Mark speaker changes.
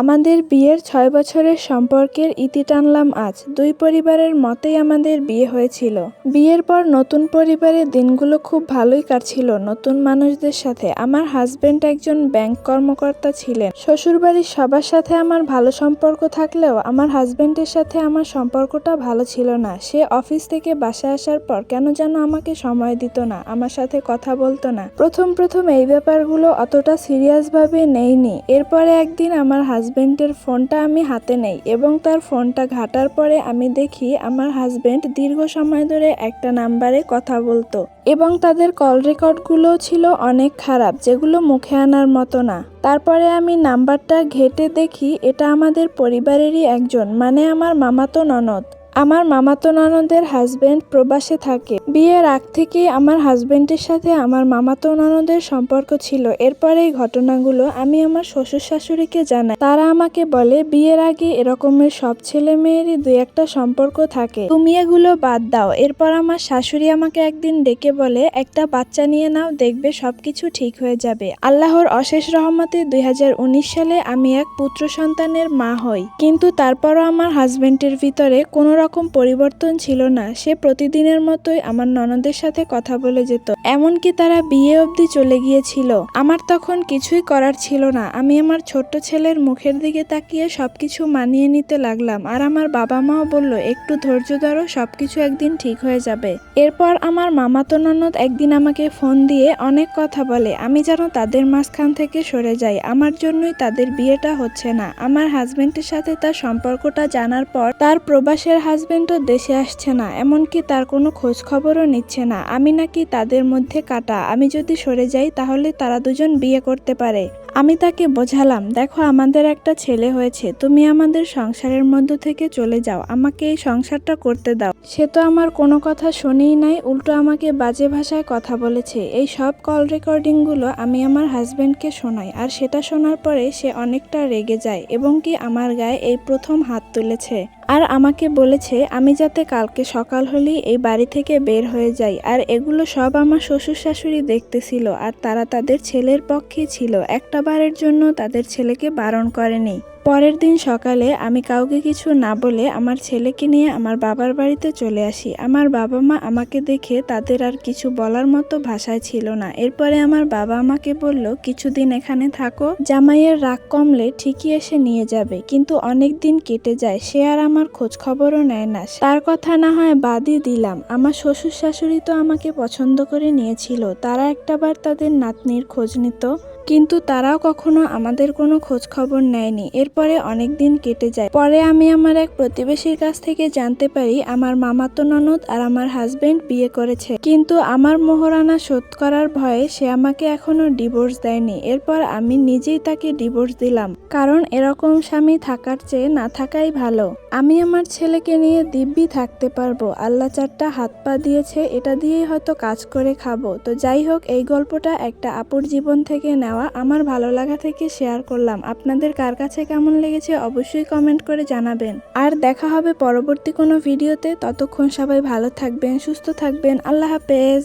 Speaker 1: আমাদের বিয়ের ছয় বছরের সম্পর্কের ইতি টানলাম আজ। দুই পরিবারের মতেই আমাদের বিয়ে হয়েছিল। বিয়ের পর নতুন পরিবারের দিনগুলো খুব ভালোই কাটছিল নতুন মানুষদের সাথে। আমার হাজবেন্ড একজন ব্যাংক কর্মকর্তা ছিলেন। শ্বশুরবাড়ির সবার সাথে আমার ভালো সম্পর্ক থাকলেও আমার হাজবেন্ডের সাথে আমার সম্পর্কটা ভালো ছিল না। সে অফিস থেকে বাসায় আসার পর কেন যেন আমাকে সময় দিত না, আমার সাথে কথা বলতো না। প্রথম প্রথম এই ব্যাপারগুলো অতটা সিরিয়াস ভাবে নেইনি। এরপরে একদিন আমার হাজবেন্ডের ফোনটা আমি হাতে নেই এবং তার ফোনটা ঘাটার পরে আমি দেখি আমার হাজব্যান্ড দীর্ঘ সময় ধরে একটা নাম্বারে কথা বলতো এবং তাদের কল রেকর্ডগুলো ছিল অনেক খারাপ, যেগুলো মুখে আনার মতো না। তারপরে আমি নাম্বারটা ঘেটে দেখি এটা আমাদের পরিবারেরই একজন মানে আমার মামাতো ননদ। আমার মামাতো ননদের হাজব্যান্ড প্রবাসে থাকে। বিয়ের আগ থেকে আমার হাজব্যান্ডের সাথে আমার মামাতো ননদের সম্পর্ক ছিল। এরপরে এই ঘটনাগুলো আমি আমার শ্বশুর শাশুড়িকে জানাই। তারা আমাকে বলে, বিয়ের আগে এরকমের সব ছেলে মেয়েরই দু একটা সম্পর্ক থাকে। তুমি এগুলো বাদ দাও। এরপর আমার শাশুড়ি আমাকে একদিন ডেকে বলে, একটা বাচ্চা নিয়ে নাও, দেখবে সবকিছু ঠিক হয়ে যাবে। আল্লাহর অশেষ রহমতে দুই হাজার উনিশ সালে আমি এক পুত্র সন্তানের মা হই। কিন্তু তারপরও আমার হাজবেন্ডের ভিতরে কোনো রকম পরিবর্তন ছিল না। সে প্রতিদিনের মতোই আমার ননদের সাথে কথা বলে যেত। এমনকি তারা বিয়ে অবধি চলে গিয়েছিল। আমার তখন কিছুই করার ছিল না। আমি আমার ছোট্ট ছেলের মুখের দিকে তাকিয়ে সবকিছু মানিয়ে নিতে লাগলাম আর আমার বাবা মাও বলল, একটু ধৈর্য ধরো, সবকিছু একদিন ঠিক হয়ে যাবে। এরপর আমার মামাতো ননদ একদিন আমাকে ফোন দিয়ে অনেক কথা বলে, আমি যেন তাদের মাঝখান থেকে সরে যাই। আমার জন্যই তাদের বিয়েটা হচ্ছে না। আমার হাজবেন্ডের সাথে তার সম্পর্কটা জানার পর তার প্রবাসের হাজবেন্ডও দেশে আসছে না। এমনকি তার কোনো খোঁজ খবরও নিচ্ছে না। আমি নাকি তাদের মধ্যে কাটা। আমি যদি সরে যাই, তাহলে তারা দুজন বিয়ে করতে পারে। আমি তাকে বোঝালাম, দেখো, আমাদের একটা ছেলে হয়েছে। তুমি আমাদের সংসারের মধ্য থেকে চলে যাও। আমাকে এই সংসারটা করতে দাও। সে তো আমার কোনো কথা শুনেই নাই, উল্টো আমাকে বাজে ভাষায় কথা বলেছে। এই সব কল রেকর্ডিংগুলো আমি আমার হাজব্যান্ডকে শোনাই, আর সেটা শোনার পরে সে অনেকটা রেগে যায় এবং কি আমার গায়ে এই প্রথম হাত তুলেছে। আর আমাকে বলেছে, আমি যাতে কালকে সকাল হলেই এই বাড়ি থেকে বের হয়ে যাই। আর এগুলো সব আমার শ্বশুর শাশুড়ি দেখতেছিল আর তারা তাদের ছেলের পক্ষে ছিল। একটা বারের জন্য তাদের ছেলেকে বারণ করেনি। পরের দিন সকালে আমি কাউকে কিছু না বলে আমার ছেলেকে নিয়ে আমার বাবার বাড়িতে চলে আসি। আমার বাবা মা আমাকে দেখে তাদের আর কিছু বলার মতো ভাষায় ছিল না। এরপরে আমার বাবা আমাকে বলল, কিছুদিন এখানে থাকো, জামাইয়ের রাগ কমলে ঠিকই এসে নিয়ে যাবে, কিন্তু অনেক দিন কেটে যায়, সে আর আমার খোঁজ খবরও নেয় না। তার কথা না হয় বাদই দিলাম। আমার শ্বশুর শাশুড়ি তো আমাকে পছন্দ করে নিয়েছিল, তারা একটাবার তাদের নাতনির খোঁজ নিত। কিন্তু তারাও কখনো আমাদের কোনো খোঁজ খবর নেয়নি। এরপরে অনেক দিন কেটে যায়। পরে আমি আমার এক প্রতিবেশীর কাছ থেকে জানতে পারি, আমার মামাতো ননদ আর আমার হাজবেন্ড বিয়ে করেছে। কিন্তু আমার মোহরানা শোধ করার ভয়ে সে আমাকে এখনও ডিভোর্স দেয়নি। এরপর আমি নিজেই তাকে ডিভোর্স দিলাম। কারণ এরকম স্বামী থাকার চেয়ে না থাকাই ভালো। আমি আমার ছেলেকে নিয়ে দিব্যি থাকতে পারব। আল্লাহ চারটা হাত পা দিয়েছে, এটা দিয়েই হয়তো কাজ করে খাব। তো যাই হোক, এই গল্পটা একটা আপুর জীবন থেকে নেওয়া আমার ভালো লাগা থেকে শেয়ার করলাম। আপনাদের কার কাছে কেমন লেগেছে অবশ্যই কমেন্ট করে জানাবেন। আর দেখা হবে পরবর্তী কোনো ভিডিওতে ততক্ষণ সবাই ভালো থাকবেন, সুস্থ থাকবেন। আল্লাহ হাফেজ।